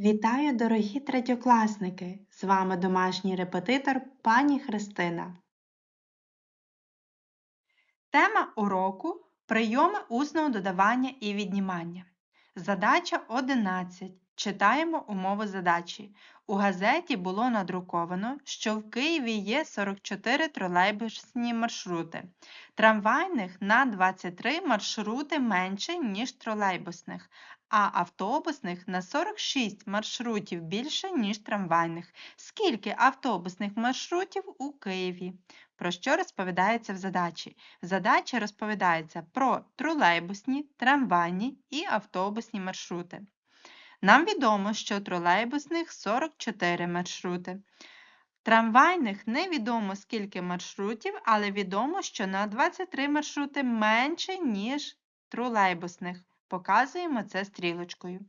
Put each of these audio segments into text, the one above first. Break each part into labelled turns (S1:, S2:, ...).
S1: Вітаю, дорогі третьокласники! З вами домашній репетитор пані Христина. Тема уроку прийоми усного додавання і віднімання. Задача 11. Читаємо умови задачі. У газеті було надруковано, що в Києві є 44 тролейбусні маршрути. Трамвайних на 23 маршрути менше, ніж тролейбусних, а автобусних на 46 маршрутів більше, ніж трамвайних. Скільки автобусних маршрутів у Києві? Про що розповідається в задачі? В задачі розповідається про тролейбусні, трамвайні і автобусні маршрути. Нам відомо, що тролейбусних 44 маршрути. Трамвайних невідомо скільки маршрутів, але відомо, що на 23 маршрути менше, ніж тролейбусних. Показуємо це стрілочкою.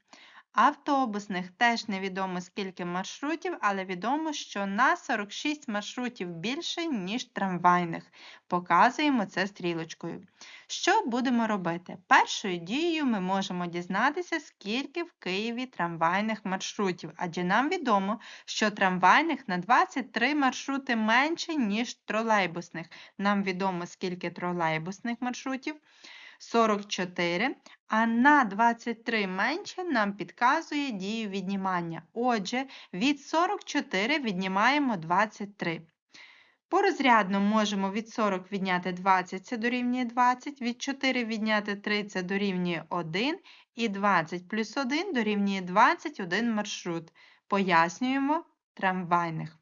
S1: Автобусних теж невідомо скільки маршрутів, але відомо, що на 46 маршрутів більше, ніж трамвайних. Показуємо це стрілочкою. Що будемо робити? Першою дією ми можемо дізнатися, скільки в Києві трамвайних маршрутів, адже нам відомо, що трамвайних на 23 маршрути менше, ніж тролейбусних. Нам відомо, скільки тролейбусних маршрутів. 44, а на 23 менше нам підказує дію віднімання. Отже, від 44 віднімаємо 23. Порозрядно можемо від 40 відняти 20, це дорівнює 20, від 4 відняти 3 це дорівнює 1, і 20 плюс 1 дорівнює 21 маршрут. Пояснюємо трамвайних.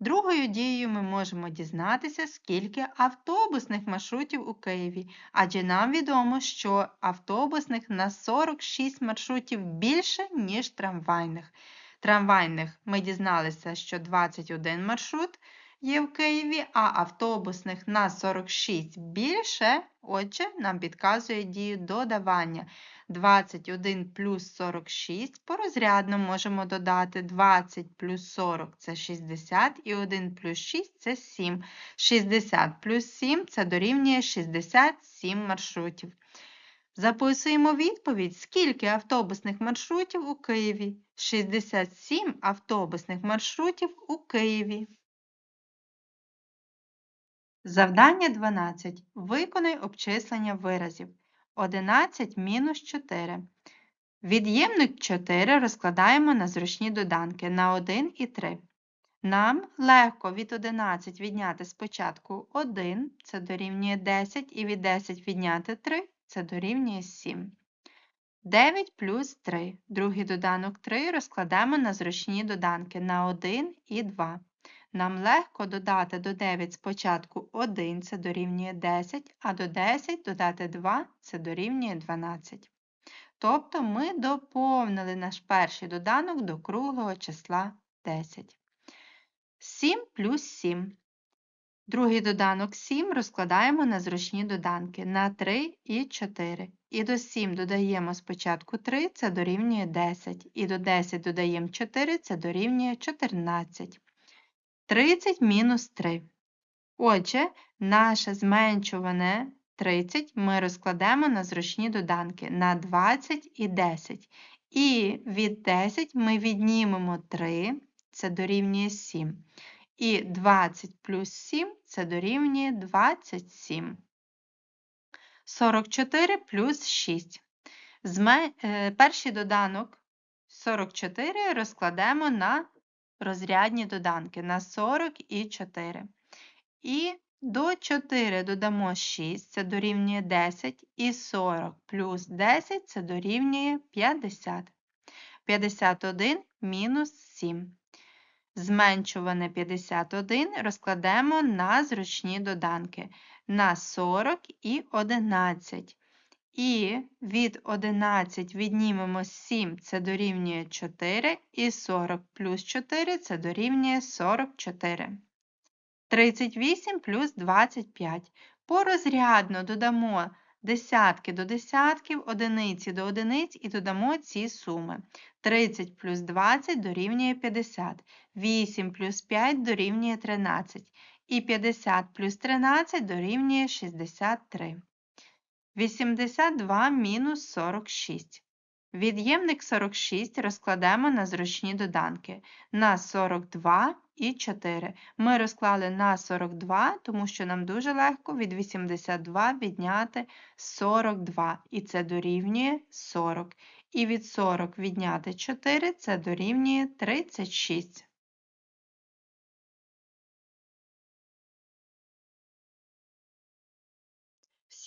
S1: Другою дією ми можемо дізнатися, скільки автобусних маршрутів у Києві, адже нам відомо, що автобусних на 46 маршрутів більше, ніж трамвайних. Трамвайних ми дізналися, що 21 маршрут є в Києві, а автобусних на 46 більше, отже, нам підказує дію додавання. 21 плюс 46 порозрядно можемо додати 20 плюс 40 це 60, і 1 плюс 6 це 7. 60 плюс 7 це дорівнює 67 маршрутів. Записуємо відповідь, скільки автобусних маршрутів у Києві. 67 автобусних маршрутів у Києві. Завдання 12. Виконай обчислення виразів. 11 мінус 4. Від'ємник 4 розкладаємо на зручні доданки на 1 і 3. Нам легко від 11 відняти спочатку 1, це дорівнює 10, і від 10 відняти 3, це дорівнює 7. 9 плюс 3. Другий доданок 3 розкладаємо на зручні доданки на 1 і 2. Нам легко додати до 9 спочатку 1 це дорівнює 10, а до 10 додати 2 це дорівнює 12. Тобто ми доповнили наш перший доданок до круглого числа 10. 7 плюс 7. Другий доданок 7 розкладаємо на зручні доданки на 3 і 4. І до 7 додаємо спочатку 3, це дорівнює 10. І до 10 додаємо 4, це дорівнює 14. 30 мінус 3. Отже, наше зменшуване 30 ми розкладемо на зручні доданки на 20 і 10. І від 10 ми віднімемо 3, це дорівнює 7. І 20 плюс 7 це дорівнює 27. 44 плюс 6. Зме... Е, перший доданок 44 розкладемо на розрядні доданки на 40 і 4. І до 4 додамо 6, це дорівнює 10, і 40 плюс 10 це дорівнює 50. 51 мінус 7. Зменшуване 51 розкладемо на зручні доданки на 40 і 11. І від 11 віднімемо 7, це дорівнює 4, і 40 плюс 4 це дорівнює 44. 38 плюс 25. Порозрядно додамо десятки до десятків, одиниці до одиниць і додамо ці суми. 30 плюс 20 дорівнює 50, 8 плюс 5 дорівнює 13, і 50 плюс 13 дорівнює 63. 82 мінус 46. Від'ємник 46 розкладемо на зручні доданки на 42 і 4. Ми розклали на 42, тому що нам дуже легко від 82 відняти 42, і це дорівнює 40. І від 40 відняти 4 це дорівнює 36.